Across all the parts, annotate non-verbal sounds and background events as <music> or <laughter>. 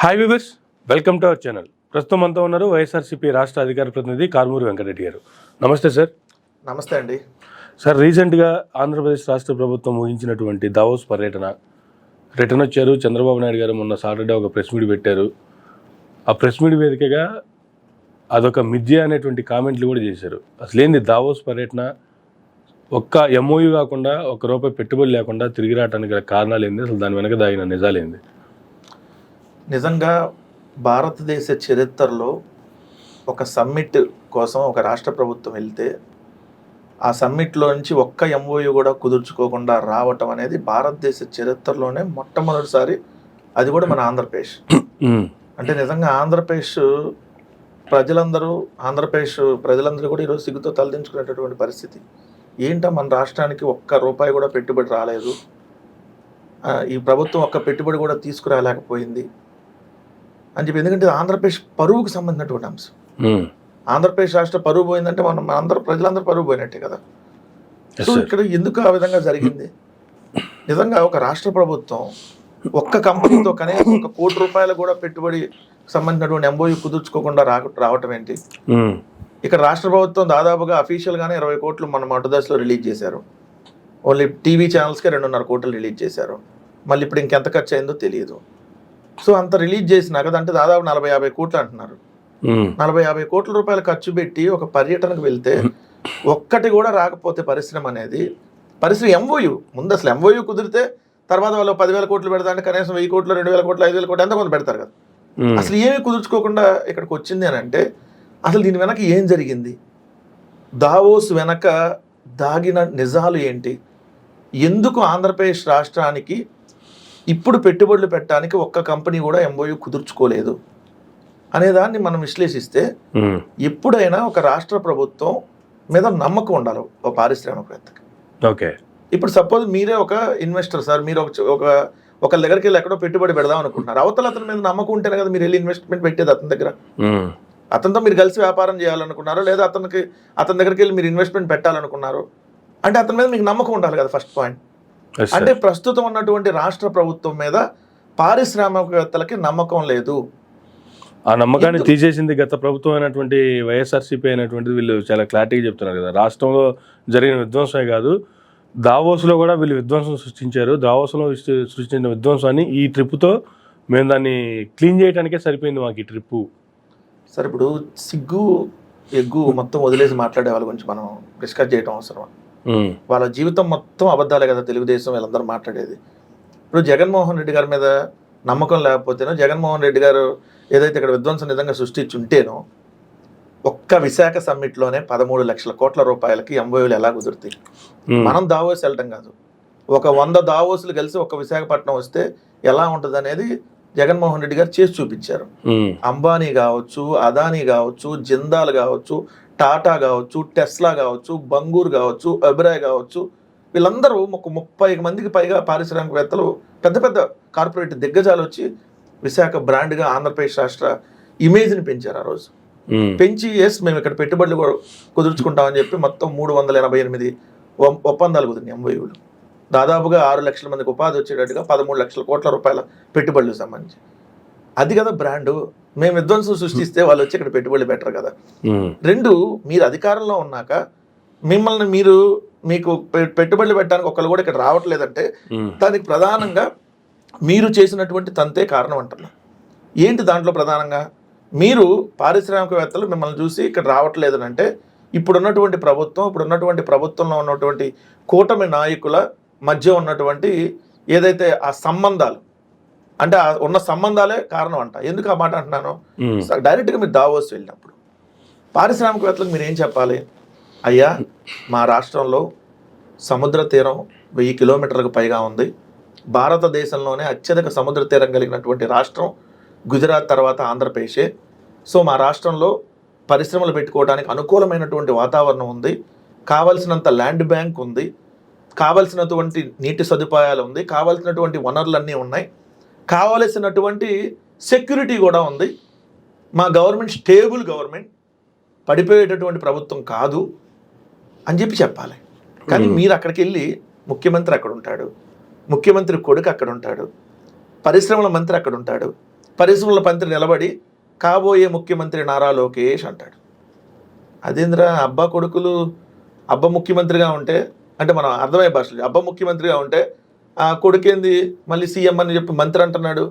Hi viewers welcome to our channel ప్రస్తుతం అంతా ఉన్నారు వైఎస్ఆర్సీపీ రాష్ట్ర అధికార ప్రతినిధి కారుమూరి వెంకటరెడ్డి గారు. నమస్తే సార్ నమస్తే అండి. సార్ రీసెంట్గా ఆంధ్రప్రదేశ్ రాష్ట్ర ప్రభుత్వం ఊహించినటువంటి దావోస్ పర్యటన రిటర్న్ వచ్చారు. చంద్రబాబు నాయుడు గారు మొన్న సాటర్డే ఒక ప్రెస్ మీట్ పెట్టారు. ఆ ప్రెస్ మీట్ వేదికగా అదొక మిథ్య అనేటువంటి కామెంట్లు కూడా చేశారు. అసలు ఏంది దావోస్ పర్యటన? ఒక్క ఎంఓయూ కాకుండా ఒక్క రూపాయి పెట్టుబడి లేకుండా తిరిగి రావడానికి గల కారణాలు ఏంది? అసలు దాని వెనక దాగిన నిజాలేంది నిజంగా భారతదేశ చరిత్రలో ఒక సమ్మిట్ కోసం ఒక రాష్ట్ర ప్రభుత్వం వెళ్తే ఆ సమ్మిట్లో నుంచి ఒక్క ఎంఓయు కూడా కుదుర్చుకోకుండా రావటం అనేది భారతదేశ చరిత్రలోనే మొట్టమొదటిసారి అది కూడా మన ఆంధ్రప్రదేశ్. అంటే నిజంగా ఆంధ్రప్రదేశ్ ప్రజలందరూ ఆంధ్రప్రదేశ్ ప్రజలందరూ కూడా ఈరోజు సిగ్గుతో తలదించుకునేటటువంటి పరిస్థితి. ఏంటో మన రాష్ట్రానికి ఒక్క రూపాయి కూడా పెట్టుబడి రాలేదు? ఈ ప్రభుత్వం ఒక్క పెట్టుబడి కూడా తీసుకురాలేకపోయింది. అని చెప్పి ఎందుకంటే ఆంధ్రప్రదేశ్ పరువుకు సంబంధించినటువంటి అంశం. ఆంధ్రప్రదేశ్ రాష్ట్ర పరువు పోయిందంటే మనం మన అందరూ ప్రజలందరూ పరువు పోయినట్టే కదా. సో. ఇక్కడ ఎందుకు ఆ విధంగా జరిగింది? నిజంగా ఒక రాష్ట్ర ప్రభుత్వం ఒక్క కంపెనీతో కనీసం ఒక కోటి రూపాయలు కూడా పెట్టుబడి సంబంధించినటువంటి ఎంబోయూ కుదుర్చుకోకుండా రా రావటం ఏంటి? ఇక్కడ రాష్ట్ర ప్రభుత్వం దాదాపుగా అఫీషియల్గానే ఇరవై కోట్లు మన మటుదశలో రిలీజ్ చేశారు. ఓన్లీ టీవీ ఛానల్స్కే రెండున్నర కోట్లు రిలీజ్ చేశారు. మళ్ళీ ఇప్పుడు ఇంకెంత ఖర్చు అయిందో తెలియదు. సో అంత రిలీజ్ చేసినాక అంటే దాదాపు నలభై యాభై కోట్లు అంటున్నారు. నలభై యాభై కోట్ల రూపాయలు ఖర్చు పెట్టి ఒక పర్యటనకు వెళ్తే ఒక్కటి కూడా రాకపోతే పరిశ్రమ అనేది పరిశ్రమ ఎంఓయు ముందు అసలు ఎంఓయు కుదిరితే తర్వాత వాళ్ళు పదివేల కోట్లు పెడతా అంటే కనీసం వెయ్యి కోట్లు రెండు వేల కోట్లు ఐదు వేల కోట్లు ఎంత కొంత పెడతారు కదా. అసలు ఏమీ కుదుర్చుకోకుండా ఇక్కడికి వచ్చింది అని అంటే అసలు దీని వెనక ఏం జరిగింది? దావోస్ వెనక దాగిన నిజాలు ఏంటి? ఎందుకు ఆంధ్రప్రదేశ్ రాష్ట్రానికి ఇప్పుడు పెట్టుబడులు పెట్టడానికి ఒక్క కంపెనీ కూడా ఎంఓయు కుదుర్చుకోలేదు అనేదాన్ని మనం విశ్లేషిస్తే ఎప్పుడైనా ఒక రాష్ట్ర ప్రభుత్వం మీద నమ్మకం ఉండాలి ఒక పారిశ్రామికవేత్తకి. ఓకే. ఇప్పుడు సపోజ్ మీరే ఒక ఇన్వెస్టర్ సార్ మీరు ఒక ఒక ఒకళ్ళ దగ్గరికి వెళ్ళి ఎక్కడో పెట్టుబడి పెడదాం అనుకుంటున్నారు. అవతల అతని మీద నమ్మకం ఉంటేనే కదా మీరు వెళ్ళి ఇన్వెస్ట్మెంట్ పెట్టేది అతని దగ్గర. అతనితో మీరు కలిసి వ్యాపారం చేయాలనుకున్నారు లేదా అతనికి అతని దగ్గరికి వెళ్ళి మీరు ఇన్వెస్ట్మెంట్ పెట్టాలనుకున్నారు. అంటే అతని మీద మీకు నమ్మకం ఉండాలి కదా ఫస్ట్ పాయింట్. అంటే ప్రస్తుతం ఉన్నటువంటి రాష్ట్ర ప్రభుత్వం మీద పారిశ్రామికవేత్తలకి నమ్మకం లేదు. ఆ నమ్మకాన్ని? తీసేసింది గత ప్రభుత్వం అయినటువంటి వైఎస్ఆర్సీపీ అయినటువంటిది వీళ్ళు చాలా క్లారిటీగా చెప్తున్నారు కదా. రాష్ట్రంలో జరిగిన విధ్వంసమే కాదు దావోస్లో కూడా వీళ్ళు విధ్వంసం సృష్టించారు. దావోస్లో సృష్టి- సృష్టించిన విధ్వంసాన్ని ఈ ట్రిప్తో మేము దాన్ని క్లీన్ చేయడానికే సరిపోయింది మాకు ఈ ట్రిప్పు. సరే ఇప్పుడు సిగ్గు ఎగ్గు మొత్తం వదిలేసి మాట్లాడే వాళ్ళ గురించి మనం డిస్కస్ చేయడం అవసరం వాళ్ళ జీవితం మొత్తం అబద్ధాలే కదా తెలుగుదేశం వీళ్ళందరూ మాట్లాడేది. ఇప్పుడు జగన్మోహన్ రెడ్డి గారి మీద నమ్మకం లేకపోతేనో జగన్మోహన్ రెడ్డి గారు ఏదైతే ఇక్కడ విధ్వంసం నిజంగా సృష్టించి ఉంటేనో ఒక్క విశాఖ సమ్మిట్లోనే పదమూడు లక్షల కోట్ల రూపాయలకి ఎంఓయూలు ఎలా కుదురుతాయి? మనం దావోస్ వెళ్ళటం కాదు. ఒక వంద దావోసులు కలిసి ఒక విశాఖపట్నం వస్తే ఎలా ఉంటుంది అనేది జగన్మోహన్ రెడ్డి గారు చేసి చూపించారు. అంబానీ కావచ్చు అదానీ కావచ్చు జిందాల్ కావచ్చు టాటా కావచ్చు టెస్లా కావచ్చు బంగూర్ కావచ్చు అబిరాయ్ కావచ్చు వీళ్ళందరూ ఒక ముప్పై మందికి పైగా పారిశ్రామికవేత్తలు పెద్ద పెద్ద కార్పొరేట్ దిగ్గజాలు వచ్చి విశాఖ బ్రాండ్గా ఆంధ్రప్రదేశ్ రాష్ట్ర ఇమేజ్ని పెంచారు ఆ రోజు. పెంచి ఎస్ మేము ఇక్కడ పెట్టుబడులు కుదుర్చుకుంటామని చెప్పి మొత్తం మూడు వందల ఎనభై ఎనిమిది ఒప్పందాలు కుదిరినాయి ఎంఓయూలు దాదాపుగా ఆరు లక్షల మందికి ఉపాధి వచ్చేటట్టుగా పదమూడు లక్షల కోట్ల రూపాయల పెట్టుబడులకు సంబంధించి. అది కదా బ్రాండు. మేము విధ్వంసం సృష్టిస్తే వాళ్ళు వచ్చి ఇక్కడ పెట్టుబడులు పెట్టరు కదా. ఉమ్, రెండు మీరు అధికారంలో ఉన్నాక మిమ్మల్ని మీరు మీకు పె- పెట్టుబడులు పెట్టడానికి ఒకళ్ళు కూడా ఇక్కడ రావట్లేదంటే ఉమ్, దానికి ప్రధానంగా మీరు చేసినటువంటి తంతే కారణం అంటున్నా. ఏంటి దాంట్లో ప్రధానంగా? మీరు పారిశ్రామికవేత్తలు మిమ్మల్ని చూసి ఇక్కడ రావట్లేదు అంటే ఇప్పుడున్నటువంటి ప్రభుత్వం ఇప్పుడున్నటువంటి ప్రభుత్వంలో ఉన్నటువంటి కూటమి నాయకుల మధ్య ఉన్నటువంటి ఏదైతే ఆ సంబంధాలు అంటే ఉన్న సంబంధాలే కారణం అంట ఎందుకు ఆ మాట అంటున్నాను? డైరెక్ట్గా మీరు దావోస్ వెళ్ళినప్పుడు. పారిశ్రామికవేత్తలకు మీరు ఏం చెప్పాలి? అయ్యా మా రాష్ట్రంలో సముద్ర తీరం వెయ్యి కిలోమీటర్లకు పైగా ఉంది. భారతదేశంలోనే అత్యధిక సముద్ర తీరం కలిగినటువంటి రాష్ట్రం గుజరాత్ తర్వాత ఆంధ్రప్రదేశే. సో మా రాష్ట్రంలో పరిశ్రమలు పెట్టుకోవడానికి అనుకూలమైనటువంటి వాతావరణం ఉంది. కావలసినంత ల్యాండ్ బ్యాంక్ ఉంది. కావలసినటువంటి నీటి సదుపాయాలు ఉంది. కావలసినటువంటి వనరులన్నీ ఉన్నాయి. కావలసినటువంటి సెక్యూరిటీ కూడా ఉంది. మా గవర్నమెంట్ స్టేబుల్ గవర్నమెంట్ పడిపోయేటటువంటి ప్రభుత్వం కాదు అని చెప్పి చెప్పాలి. కానీ. మీరు అక్కడికి వెళ్ళి ముఖ్యమంత్రి అక్కడ ఉంటాడు ముఖ్యమంత్రి కొడుకు అక్కడ ఉంటాడు పరిశ్రమల మంత్రి అక్కడ ఉంటాడు పరిశ్రమల మంత్రి నిలబడి కాబోయే ముఖ్యమంత్రి నారా లోకేష్ అంటాడు. అదేంద్రా అబ్బా కొడుకులు అబ్బ ముఖ్యమంత్రిగా ఉంటే అంటే మనం అర్థమయ్యే భాషలో అబ్బ ముఖ్యమంత్రిగా ఉంటే ఆ కొడుకేంది? మళ్ళీ సీఎం అని చెప్పి మంత్రి అంటున్నాడు.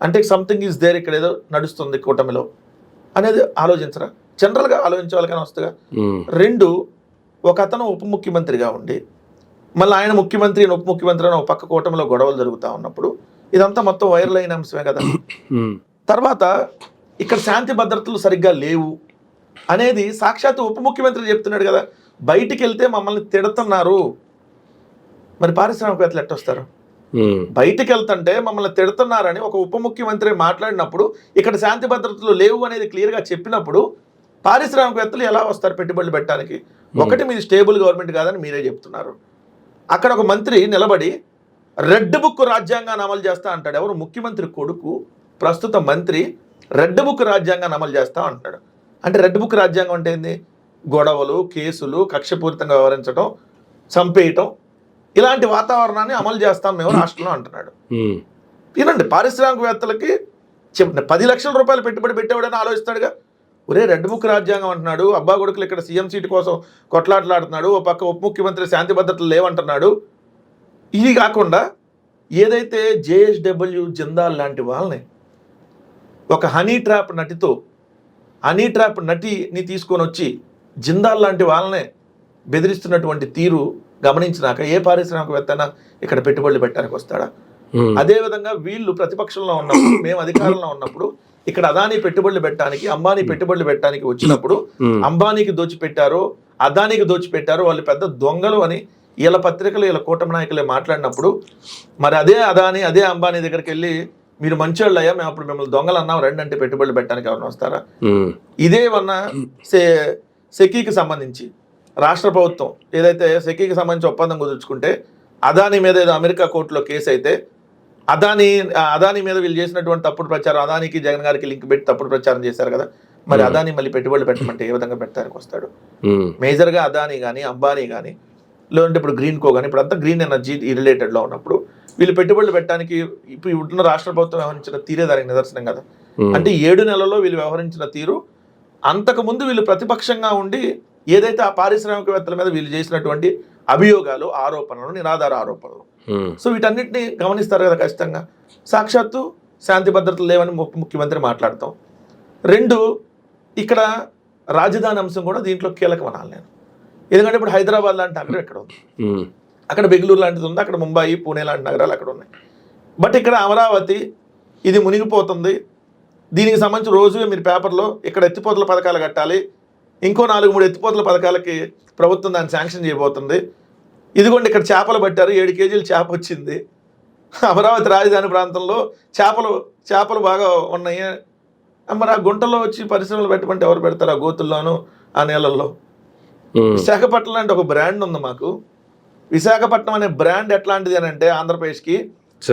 అంటే సంథింగ్ ఈజ్ దేర్ ఇక్కడ ఏదో నడుస్తుంది కూటమిలో. అనేది ఆలోచించరా? జనరల్గా ఆలోచించాలి కానీ వస్తుందిగా రెండు ఒక అతను ఉప ముఖ్యమంత్రిగా ఉండి మళ్ళీ ఆయన ముఖ్యమంత్రి ఉప ముఖ్యమంత్రి అని ఒక పక్క కూటమిలో గొడవలు జరుగుతూ ఉన్నప్పుడు ఇదంతా మొత్తం వైరల్ అయిన అంశమే కదా. తర్వాత ఇక్కడ శాంతి భద్రతలు సరిగ్గా లేవు అనేది సాక్షాత్ ఉప ముఖ్యమంత్రి చెప్తున్నాడు కదా. బయటికి వెళ్తే మమ్మల్ని తిడుతున్నారు. మరి పారిశ్రామికవేత్తలు ఎట్టొస్తారు బయటికి వెళ్తుంటే మమ్మల్ని తిడుతున్నారని ఒక ఉప ముఖ్యమంత్రి మాట్లాడినప్పుడు ఇక్కడ శాంతి భద్రతలు లేవు అనేది క్లియర్గా చెప్పినప్పుడు పారిశ్రామికవేత్తలు ఎలా వస్తారు పెట్టుబడులు పెట్టడానికి? ఒకటి మీది స్టేబుల్ గవర్నమెంట్ కాదని మీరే చెప్తున్నారు. అక్కడ ఒక మంత్రి నిలబడి రెడ్ బుక్ రాజ్యాంగాన్ని అమలు చేస్తా అంటాడు. ఎవరు? ముఖ్యమంత్రి కొడుకు ప్రస్తుత మంత్రి రెడ్ బుక్ రాజ్యాంగాన్ని అమలు చేస్తా అంటాడు. అంటే రెడ్ బుక్ రాజ్యాంగం అంటే ఏంది? గొడవలు కేసులు కక్షపూరితంగా వ్యవహరించడం చంపేయటం ఇలాంటి వాతావరణాన్ని అమలు చేస్తాం మేము రాష్ట్రంలో అంటున్నాడు. వినండి పారిశ్రామికవేత్తలకి చెప్పిన పది లక్షల రూపాయలు పెట్టుబడి పెట్టేవాడని ఆలోచిస్తాడుగా. ఒరే రెడ్ బుక్ రాజ్యాంగం అంటున్నాడు అబ్బా కొడుకులు ఇక్కడ సీఎం సీటు కోసం కొట్లాటలాడుతున్నాడు ఓ పక్క ఉప ముఖ్యమంత్రి శాంతి భద్రతలు లేవంటున్నాడు. ఇది కాకుండా ఏదైతే జేఎస్డబ్ల్యూ జిందాల్ లాంటి వాళ్ళని ఒక హనీ ట్రాప్ నటితో హనీ ట్రాప్ నటిని తీసుకొని వచ్చి జిందాల్ లాంటి వాళ్ళనే బెదిరిస్తున్నటువంటి తీరు గమనించినాక ఏ పారిశ్రామికవేత్త ఇక్కడ పెట్టుబడులు పెట్టడానికి వస్తాడా? అదేవిధంగా వీళ్ళు ప్రతిపక్షంలో ఉన్నప్పుడు <coughs> మేము అధికారంలో ఉన్నప్పుడు ఇక్కడ అదానీ పెట్టుబడులు పెట్టడానికి అంబానీ పెట్టుబడులు పెట్టడానికి వచ్చినప్పుడు అంబానీకి దోచిపెట్టారు అదానికి దోచిపెట్టారు వాళ్ళు పెద్ద దొంగలు అని వీళ్ళ పత్రికలు వీళ్ళ కూటమి నాయకులే మాట్లాడినప్పుడు మరి అదే అదాని అదే అంబానీ దగ్గరికి వెళ్ళి మీరు మంచోళ్ళు అయ్యా మేము అప్పుడు మిమ్మల్ని దొంగలు అన్నాం రండి అంటే పెట్టుబడులు పెట్టడానికి ఎవరైనా వస్తారా? ఇదే వన్న సె సెకీకి సంబంధించి రాష్ట్ర ప్రభుత్వం ఏదైతే సెకీకి సంబంధించి ఒప్పందం కుదుర్చుకుంటే అదాని మీద ఏదో అమెరికా కోర్టులో కేసు అయితే అదాని అదాని మీద వీళ్ళు చేసినటువంటి తప్పుడు ప్రచారం అదానికి జగన్ గారికి లింక్ పెట్టి తప్పుడు ప్రచారం చేశారు కదా. మరి అదాని మళ్ళీ పెట్టుబడులు పెట్టమంటే ఏ విధంగా పెట్టడానికి వస్తాడు? మేజర్గా అదాని కానీ అంబానీ కానీ లేదంటే ఇప్పుడు గ్రీన్ కో కానీ ఇప్పుడు అంతా గ్రీన్ ఎనర్జీ రిలేటెడ్లో ఉన్నప్పుడు వీళ్ళు పెట్టుబడులు పెట్టడానికి ఇప్పుడు ఉన్న రాష్ట్ర ప్రభుత్వం వ్యవహరించిన తీరే దానికి నిదర్శనం కదా. అంటే ఏడు నెలల్లో వీళ్ళు వ్యవహరించిన తీరు అంతకు ముందు వీళ్ళు ప్రతిపక్షంగా ఉండి ఏదైతే ఆ పారిశ్రామికవేత్తల మీద వీళ్ళు చేసినటువంటి అభియోగాలు ఆరోపణలు నిరాధార ఆరోపణలు. సో వీటన్నిటిని గమనిస్తారు కదా ఖచ్చితంగా. సాక్షాత్తు శాంతి భద్రతలు లేవని ముఖ్య- ముఖ్యమంత్రి మాట్లాడతాం. రెండు ఇక్కడ రాజధాని అంశం కూడా దీంట్లో కీలకం అనాలి నేను. ఎందుకంటే ఇప్పుడు హైదరాబాద్ లాంటి నగరం ఎక్కడ ఉంది? అక్కడ బెంగళూరు లాంటిది ఉంది అక్కడ ముంబై పూణే లాంటి నగరాలు అక్కడ ఉన్నాయి. బట్ ఇక్కడ అమరావతి ఇది మునిగిపోతుంది. దీనికి సంబంధించి రోజు మీరు పేపర్లో ఇక్కడ ఎత్తిపోతల పథకాలు కట్టాలి ఇంకో నాలుగు మూడు ఎత్తిపోతల పథకాలకి ప్రభుత్వం దాన్ని శాంక్షన్ చేయబోతుంది. ఇదిగోండి ఇక్కడ చేపలు పట్టారు. ఏడు కేజీలు చేప వచ్చింది. అమరావతి రాజధాని ప్రాంతంలో చేపలు చేపలు బాగా ఉన్నాయి. మరి ఆ గుంటలో వచ్చి పరిశ్రమలు పెట్టమంటే ఎవరు పెడతారు ఆ గోతుల్లోనూ ఆ ఉమ్, విశాఖపట్నం అంటే ఒక బ్రాండ్ ఉంది మాకు. విశాఖపట్నం అనే బ్రాండ్ ఎట్లాంటిది అని అంటే ఆంధ్రప్రదేశ్కి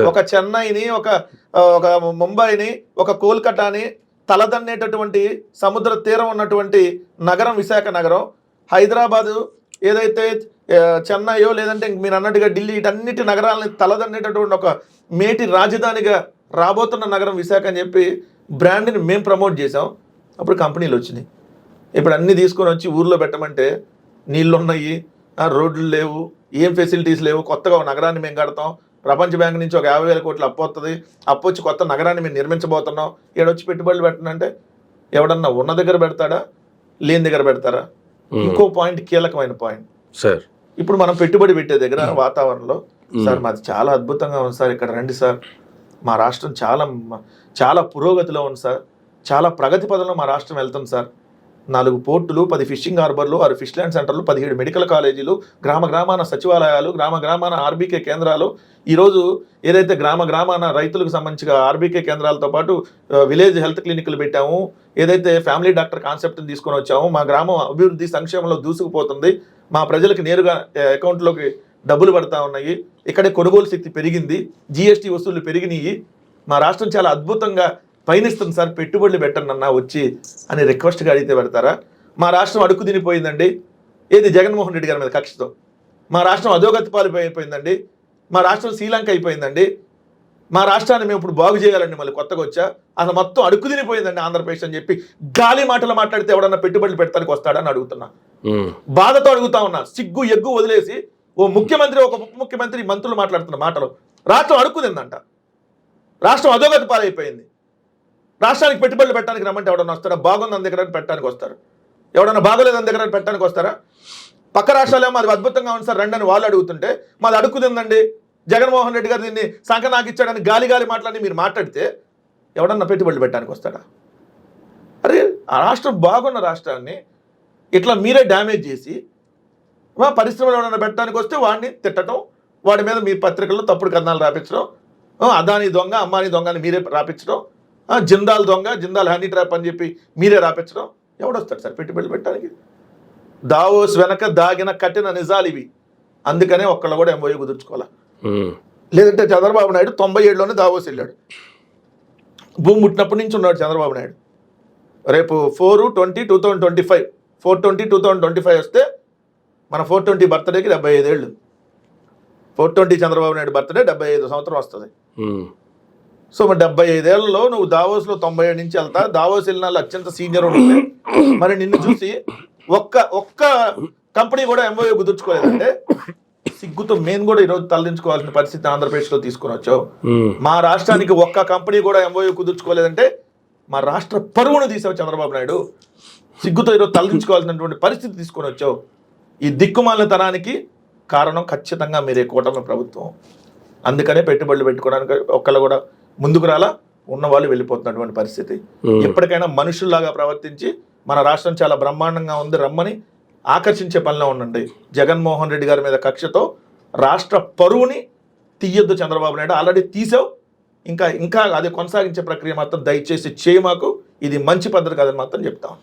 ఒక చెన్నైని ఒక ఒక ముంబైని ఒక కోల్కతాని తలదన్నేటటువంటి సముద్ర తీరం ఉన్నటువంటి నగరం విశాఖ నగరం. హైదరాబాదు ఏదైతే చెన్నైయో లేదంటే మీరు అన్నట్టుగా ఢిల్లీ ఇటన్నిటి నగరాలని తలదన్నేటటువంటి ఒక మేటి రాజధానిగా రాబోతున్న నగరం విశాఖ అని చెప్పి బ్రాండ్ని మేము ప్రమోట్ చేసాం అప్పుడు కంపెనీలు వచ్చినాయి. ఇప్పుడు అన్నీ తీసుకొని వచ్చి ఊర్లో పెట్టమంటే నీళ్ళు ఉన్నాయి ఆ, రోడ్లు లేవు ఏం ఫెసిలిటీస్ లేవు కొత్తగా ఒక నగరాన్ని మేము కడతాం. ప్రపంచ బ్యాంక్ నుంచి ఒక యాభై వేల కోట్లు అప్పు వస్తుంది అప్పు వచ్చి కొత్త నగరాన్ని మేము నిర్మించబోతున్నాం ఏడొచ్చి పెట్టుబడులు పెట్టనంటే ఎవడన్నా ఉన్న దగ్గర పెడతాడా? లేని దగ్గర పెడతారా? ఇంకో పాయింట్ కీలకమైన పాయింట్. సార్. ఇప్పుడు మనం పెట్టుబడి పెట్టే దగ్గర వాతావరణంలో సార్ మాది చాలా అద్భుతంగా ఉంది సార్ ఇక్కడ రండి సార్. మా రాష్ట్రం చాలా చాలా పురోగతిలో ఉంది సార్. చాలా ప్రగతి పదంలో మా రాష్ట్రం వెళ్తుంది సార్. నాలుగు పోర్టులు పది ఫిషింగ్ హార్బర్లు ఆరు ఫిష్ ల్యాండ్ సెంటర్లు పదిహేడు మెడికల్ కాలేజీలు గ్రామ గ్రామాన సచివాలయాలు గ్రామ గ్రామాన ఆర్బీకే కేంద్రాలు. ఈరోజు ఏదైతే గ్రామ గ్రామాన రైతులకు సంబంధించిన ఆర్బీకే కేంద్రాలతో పాటు విలేజ్ హెల్త్ క్లినిక్లు పెట్టాము. ఏదైతే ఫ్యామిలీ డాక్టర్ కాన్సెప్ట్ని తీసుకొని వచ్చాము మా గ్రామం అభివృద్ధి సంక్షేమంలో దూసుకుపోతుంది. మా ప్రజలకు నేరుగా అకౌంట్లోకి డబ్బులు పడతా ఉన్నాయి. ఇక్కడే కొనుగోలు శక్తి పెరిగింది. జిఎస్టీ వసూళ్ళు పెరిగినాయి. మా రాష్ట్రం చాలా అద్భుతంగా పయనిస్తుంది సార్ పెట్టుబడులు పెట్టండి అన్న వచ్చి అని రిక్వెస్ట్గా అడిగితే పెడతారా? మా రాష్ట్రం అడుగు తినిపోయిందండి. ఏది జగన్మోహన్ రెడ్డి గారి మీద కక్షతో? మా రాష్ట్రం అధోగతి పాలిపోయిపోయిందండి మా రాష్ట్రం శ్రీలంక అయిపోయిందండి. మా రాష్ట్రాన్ని మేము ఇప్పుడు బాగు చేయాలండి మళ్ళీ కొత్తగా వచ్చా? అసలు మొత్తం అడుక్కు తినిపోయిందండి ఆంధ్రప్రదేశ్ అని చెప్పి గాలి మాటలు మాట్లాడితే ఎవడన్నా పెట్టుబడులు పెట్టడానికి వస్తాడని అడుగుతున్నా. బాధతో అడుగుతా ఉన్నా. సిగ్గు ఎగ్గు వదిలేసి ఓ ముఖ్యమంత్రి ఒక ఉప ముఖ్యమంత్రి మంత్రులు మాట్లాడుతున్న మాటలు రాష్ట్రం అడుక్కునిందంట రాష్ట్రం అధోగతి పాలైపోయింది. రాష్ట్రానికి పెట్టుబడులు పెట్టడానికి రమ్మంటే ఎవడన్నా వస్తారా? బాగుంది అంది దగ్గర పెట్టడానికి వస్తారు. ఎవడన్నా బాగోలేదు అంది దగ్గర పెట్టడానికి వస్తారా? పక్క రాష్ట్రాలే మాది అద్భుతంగా ఉంది సార్ రండి అని వాళ్ళు అడుగుతుంటే మాది అడుక్కుతుందండి జగన్మోహన్ రెడ్డి గారు దీన్ని సంఖ నాకు ఇచ్చాడని గాలి గాలి మాట్లాడి మీరు మాట్లాడితే ఎవడన్నా పెట్టుబడులు పెట్టడానికి వస్తాడా? అరే ఆ రాష్ట్రం బాగున్న రాష్ట్రాన్ని ఇట్లా మీరే డ్యామేజ్ చేసి మా పరిశ్రమలు ఎవరైనా పెట్టడానికి వస్తే వాడిని తిట్టడం వాడి మీద మీ పత్రికల్లో తప్పుడు కథనాలు రాపించడం అదాని దొంగ అమ్మాని దొంగ అని మీరే రాపించడం జిందాల్ దొంగ జిందాల్ హనీ ట్రాప్ అని చెప్పి మీరే రాపించడం ఎవడొస్తాడు సార్ పెట్టుబడులు పెట్టడానికి? దావోస్ వెనక దాగిన కట్టిన నిజాలు ఇవి. అందుకనే ఒక్కళ్ళు కూడా ఎంఓయూ కుదుర్చుకోవాలా? లేదంటే చంద్రబాబు నాయుడు తొంభై ఏడులోనే దావోస్ వెళ్ళాడు. భూమి పుట్టినప్పటి నుంచి ఉన్నాడు చంద్రబాబు నాయుడు. రేపు four twenty two thousand twenty five. Four twenty two thousand twenty five వస్తే మన ఫోర్ ట్వంటీ బర్త్డేకి డెబ్బై ఐదేళ్ళు four twenty Chandrababu Naidu birthday డెబ్బై ఐదు సంవత్సరం వస్తుంది. సో మరి డెబ్బై ఐదేళ్ళలో నువ్వు దావోస్లో తొంభై ఏడు నుంచి వెళ్తా. దావోస్ వెళ్ళిన వాళ్ళు అత్యంత సీనియర్ ఉంటే మరి నిన్ను చూసి ఒక్క ఒక్క కంపెనీ కూడా ఎంఓఏ కుదుర్చుకోలేదంటే సిగ్గుతో మేము కూడా ఈరోజు తరలించుకోవాల్సిన పరిస్థితి ఆంధ్రప్రదేశ్లో తీసుకొని వచ్చావు. మా రాష్ట్రానికి ఒక్క కంపెనీ కూడా ఎంఓయూ కుదుర్చుకోలేదంటే మా రాష్ట్ర పరువును తీసావు చంద్రబాబు నాయుడు. సిగ్గుతో ఈరోజు తలదించుకోవాల్సినటువంటి పరిస్థితి తీసుకొని వచ్చావు. ఈ దిక్కుమాలిన తనానికి కారణం ఖచ్చితంగా మీరే కూటమి ప్రభుత్వం. అందుకనే పెట్టుబడులు పెట్టుకోవడానికి ఒక్కళ్ళు కూడా ముందుకు రాలా ఉన్న వాళ్ళు వెళ్ళిపోతున్నటువంటి పరిస్థితి. ఎప్పటికైనా మనుషుల్లాగా ప్రవర్తించి మన రాష్ట్రం చాలా బ్రహ్మాండంగా ఉంది రమ్మని ఆకర్షించే పనిలో ఉండండి. జగన్మోహన్ రెడ్డి గారి మీద కక్షతో రాష్ట్ర పరువుని తీయొద్దు చంద్రబాబు నాయుడు. ఆల్రెడీ తీసావు. ఇంకా ఇంకా అది కొనసాగించే ప్రక్రియ మాత్రం దయచేసి చేయి మాకు. ఇది మంచి పద్ధతి కాదని మాత్రం చెప్తాం.